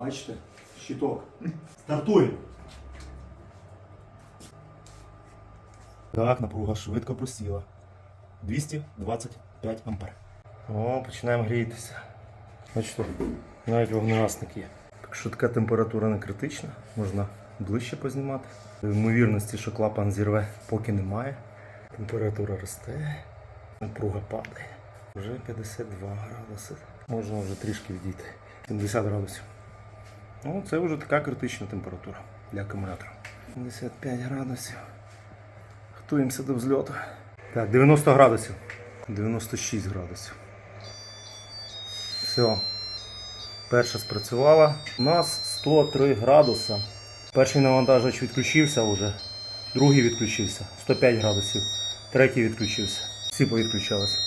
Бачите, щиток. Стартуємо. Так, напруга швидко просіла. 225 ампер. О, починаємо грітися. Бачите, навіть вогнегасник є. Так що така температура не критична, можна ближче познімати. Ймовірності, що клапан зірве, поки немає. Температура росте, напруга падає. Вже 52 градуси. Можна вже трішки відійти. 70 градусів. Ну, це вже така критична температура для акумулятора. 75 градусів. Готуємося до взльоту. Так, 90 градусів. 96 градусів. Все. Перша спрацювала. У нас 103 градуса. Перший навантажувач відключився вже. Другий відключився. 105 градусів. Третій відключився. Всі повідключалися.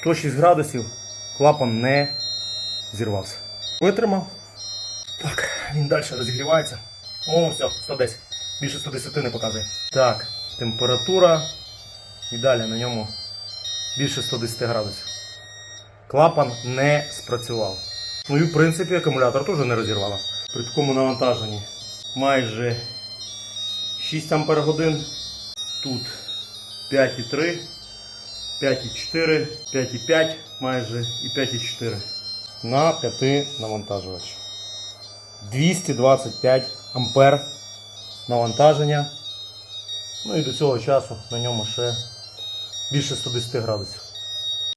106 градусів. Клапан не зірвався. Витримав. Він далі розігрівається. О, все, 110. Більше 110 не показує. Так, температура. І далі на ньому більше 110 градусів. Клапан не спрацював. Ну і в принципі акумулятор теж не розірвало. При такому навантаженні майже 6 ампер годин. Тут 5,3, 5,4, 5,5 майже і 5,4 на 5 навантажувач. 225 ампер навантаження. Ну і до цього часу на ньому ще більше 110 градусів.